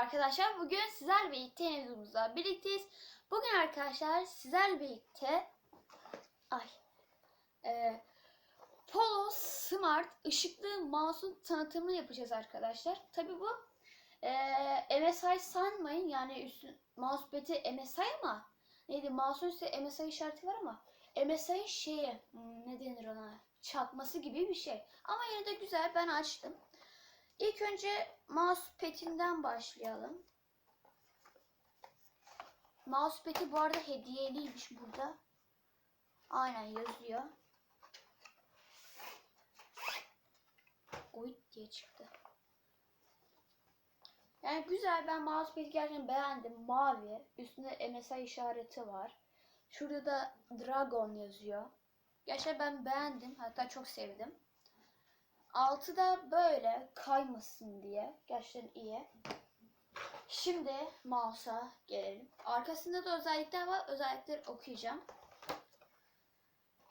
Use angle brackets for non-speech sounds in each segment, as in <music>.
Arkadaşlar bugün sizlerle birlikte videomuzda birlikteyiz. Bugün arkadaşlar sizlerle birlikte ay e, Polo Smart ışıklı mouse'un tanıtımını yapacağız arkadaşlar. Tabi bu e, MSI sanmayın yani üstü mousepad'i MSI ama neydi mouse'un üstünde MSI işareti var ama MSI şeye hmm, ne denir ona çakması gibi bir şey. Ama yine de güzel ben açtım. İlk önce mousepad'inden başlayalım. Mousepad'i bu arada hediyeliymiş burada. Aynen yazıyor. Oyt diye çıktı. Yani güzel ben mousepad'i gerçekten beğendim. Mavi. Üstünde MSI işareti var. Şurada da Dragon yazıyor. Gerçekten ben beğendim. Hatta çok sevdim. Altı da böyle kaymasın diye. Gerçekten iyi. Şimdi mouse'a gelelim. Arkasında da özellikler var. Özellikleri okuyacağım.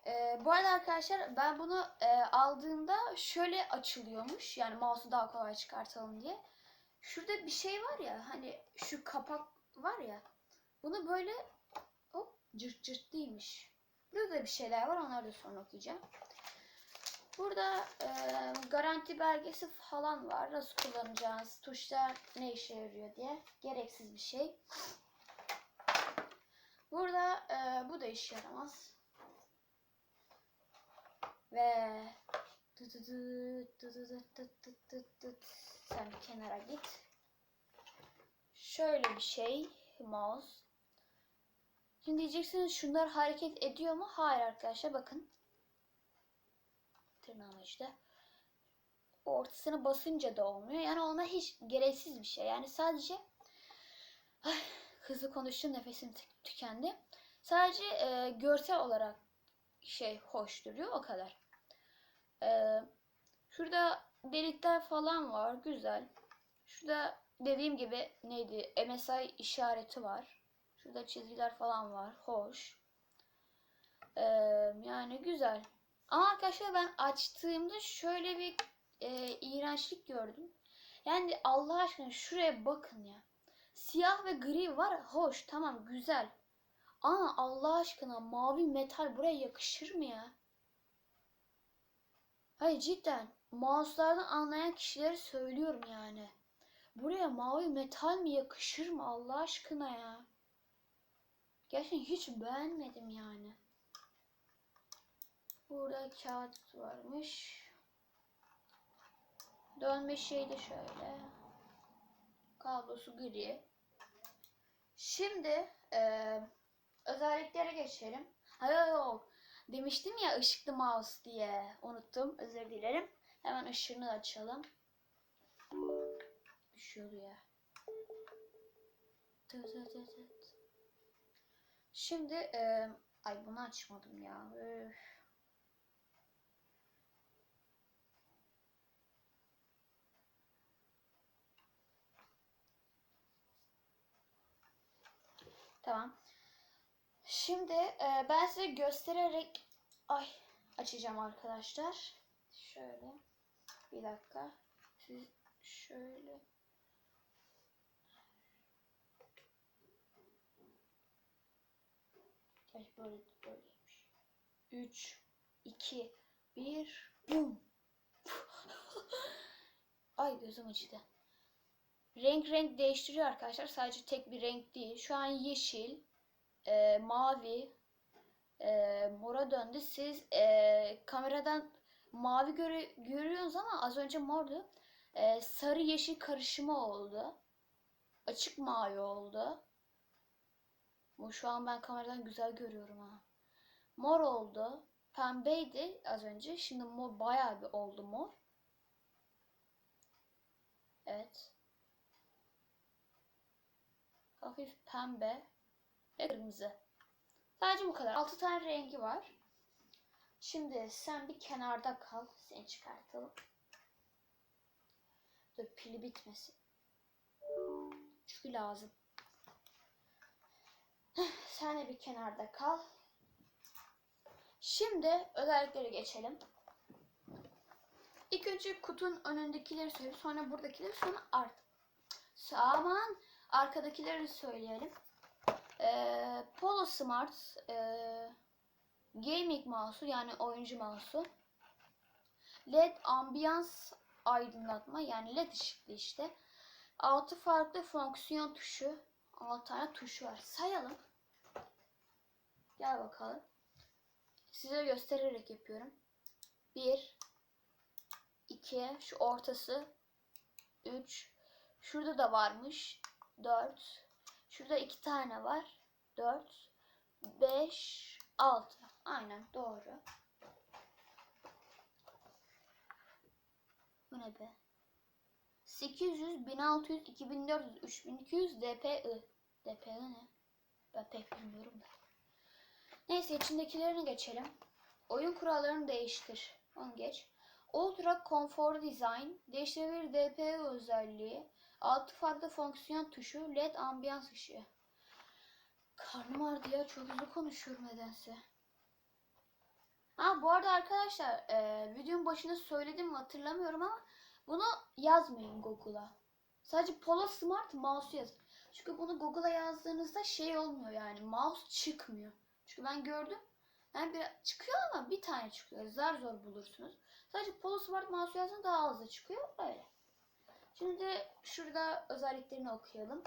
Ee, bu arada arkadaşlar ben bunu e, aldığımda şöyle açılıyormuş. Yani mouse'u daha kolay çıkartalım diye. Şurada bir şey var ya hani şu kapak var ya. Bunu böyle hop cırt cırt değilmiş. Burada da bir şeyler var. Onları da sonra okuyacağım. Burada e, garanti belgesi falan var. Nasıl kullanacağız? Tuşlar ne işe yarıyor diye. Gereksiz bir şey. Burada e, bu da işe yaramaz. Ve sen kenara git. Şöyle bir şey mouse. Şimdi diyeceksiniz şunlar hareket ediyor mu? Hayır arkadaşlar bakın tırnağım işte. Ortasına basınca da olmuyor. Yani ona hiç gereksiz bir şey. Yani sadece ay, hızlı konuştum nefesim tü- tükendi. Sadece e, görsel olarak şey hoş duruyor o kadar. E, şurada delikler falan var. Güzel. Şurada dediğim gibi neydi? MSI işareti var. Şurada çizgiler falan var. Hoş. E, yani güzel. Ama arkadaşlar ben açtığımda şöyle bir e, iğrençlik gördüm. Yani Allah aşkına şuraya bakın ya. Siyah ve gri var. Hoş tamam güzel. Ama Allah aşkına mavi metal buraya yakışır mı ya? Hayır cidden. Mouse'lardan anlayan kişileri söylüyorum yani. Buraya mavi metal mi yakışır mı Allah aşkına ya? Gerçekten hiç beğenmedim yani. Burada kağıt varmış. Dönme şey de şöyle. Kablosu gri. Şimdi eee, özelliklere geçelim. Hayır yok. Demiştim ya ışıklı mouse diye. Unuttum. Özür dilerim. Hemen ışığını açalım. Düşüyordu ya. Tı tı tı tı. Şimdi eee, ay bunu açmadım ya. Üf. Tamam. Şimdi e, ben size göstererek ay açacağım arkadaşlar. Şöyle. Bir dakika. Siz şöyle Gerçi böyle böyleymiş. 3 2 1 bum. <laughs> Ay gözüm acıdı. Renk renk değiştiriyor arkadaşlar. Sadece tek bir renk değil. Şu an yeşil, e, mavi, e, mora döndü. Siz e, kameradan mavi göre, görüyorsunuz ama az önce mordu. E, sarı yeşil karışımı oldu. Açık mavi oldu. Bu şu an ben kameradan güzel görüyorum ha. Mor oldu. Pembeydi az önce. Şimdi mor bayağı bir oldu mor. Evet. Hafif pembe ve kırmızı. Sadece bu kadar. 6 tane rengi var. Şimdi sen bir kenarda kal. Seni çıkartalım. Dur pili bitmesin. Çünkü lazım. Sen de bir kenarda kal. Şimdi özelliklere geçelim. İlk önce kutunun önündekileri söyleyeyim. Sonra buradakileri sonra art. Aman arkadakileri söyleyelim. Ee, Polo Smart ee, Gaming mouse'u yani oyuncu mouse'u. LED ambiyans aydınlatma yani LED ışıklı işte. Altı farklı fonksiyon tuşu. 6 tane tuş var. Sayalım. Gel bakalım. Size göstererek yapıyorum. 1 2 şu ortası 3 Şurada da varmış. 4 Şurada iki tane var. 4 5 6 Aynen doğru. Bu ne be? 800, 1600, 2400, 3200 DPI. DPI ne? Ben pek bilmiyorum da. Neyse içindekilerini geçelim. Oyun kurallarını değiştir. Onu geç. Ultra Comfort Design, değiştirebilir DPI özelliği, 6 farklı fonksiyon tuşu, LED ambiyans ışığı. Karnım ağrıdı ya çok hızlı konuşuyorum nedense. Ha bu arada arkadaşlar e, videonun başında söyledim mi hatırlamıyorum ama bunu yazmayın Google'a. Sadece Polo Smart mouse yazın. Çünkü bunu Google'a yazdığınızda şey olmuyor yani mouse çıkmıyor. Çünkü ben gördüm. Yani bir, çıkıyor ama bir tane çıkıyor. Zar zor bulursunuz. Sadece Polo Smart mouse yazın daha hızlı çıkıyor. Öyle. Şimdi şurada özelliklerini okuyalım.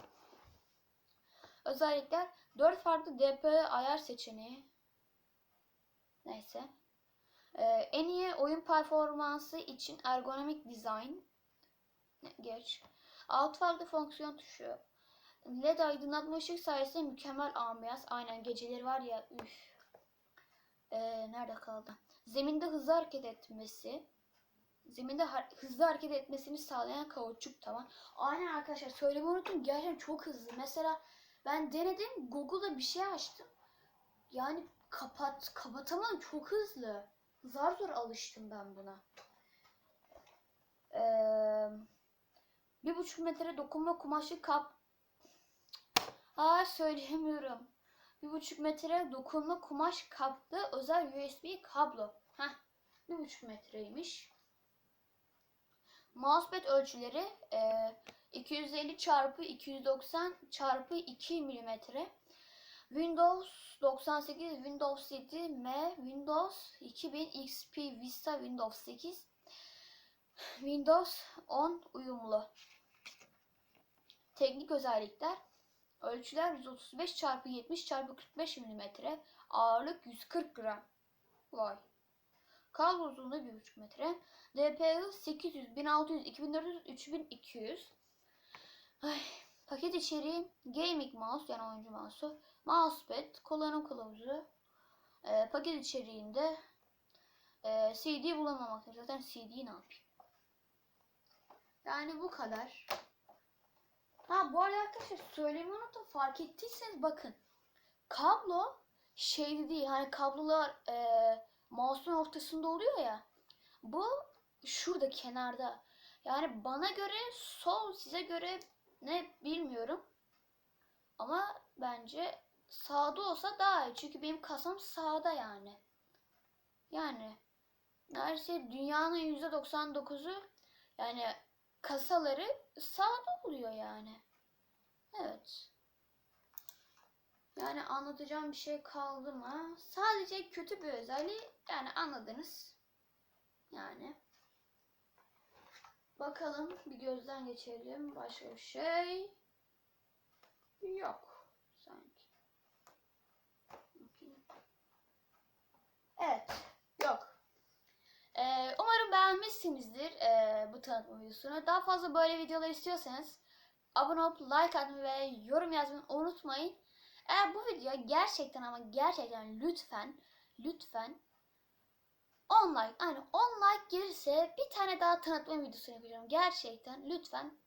Özellikler 4 farklı DPI ayar seçeneği. Neyse. Ee, en iyi oyun performansı için ergonomik dizayn. Geç. 6 farklı fonksiyon tuşu. LED aydınlatma ışık sayesinde mükemmel ambiyans. Aynen geceleri var ya üf. Ee, nerede kaldı? Zeminde hızlı hareket etmesi. Zeminde har- hızlı hareket etmesini sağlayan kauçuk tavan. Aynen arkadaşlar söylemeyi unuttum. Gerçekten çok hızlı. Mesela ben denedim. Google'da bir şey açtım. Yani kapat kapatamadım. Çok hızlı. Zar zor alıştım ben buna. Ee, bir buçuk metre dokunma kumaşlı kap. Aa söyleyemiyorum. Bir buçuk metre dokunma kumaş kaplı özel USB kablo. Heh, bir buçuk metreymiş. Mousepad ölçüleri e, 250 çarpı 290 çarpı 2 milimetre. Windows 98, Windows 7, M, Windows 2000, XP, Vista, Windows 8, Windows 10 uyumlu. Teknik özellikler. Ölçüler 135 çarpı 70 çarpı 45 milimetre. Ağırlık 140 gram. Vay. Kablo uzunluğu 1,5 metre. DPI 800, 1600, 2400, 3200. Ay, paket içeriği gaming mouse yani oyuncu mouse'u. Mousepad, kullanım kılavuzu. Ee, paket içeriğinde e, CD bulamamaktadır. Zaten CD ne yapayım? Yani bu kadar. Ha bu arada arkadaşlar söylemeyi unuttum. Fark ettiyseniz bakın. Kablo şeyli değil. Hani kablolar e, mouse'un ortasında oluyor ya. Bu şurada kenarda. Yani bana göre sol size göre ne bilmiyorum. Ama bence sağda olsa daha iyi. Çünkü benim kasam sağda yani. Yani neredeyse dünyanın %99'u yani kasaları sağda oluyor yani. Evet. Yani anlatacağım bir şey kaldı mı? Sadece kötü bir özelliği yani anladınız. Yani. Bakalım bir gözden geçelim. Başka bir şey yok sanki. Evet. Yok. Ee, umarım beğenmişsinizdir ee, bu tanıtma videosunu. Daha fazla böyle videolar istiyorsanız abone olup like atmayı ve yorum yazmayı unutmayın. Eğer bu video gerçekten ama gerçekten lütfen lütfen 10 like yani 10 like gelirse bir tane daha tanıtma videosu yapacağım. Gerçekten lütfen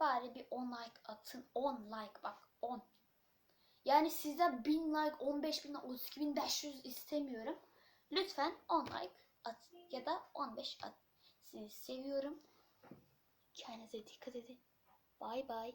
bari bir 10 like atın. 10 like bak 10. Yani sizden 1000 like 15 bin 32 bin 500 istemiyorum. Lütfen 10 like at ya da 15 at. Sizi seviyorum. Kendinize dikkat edin. Bye bye.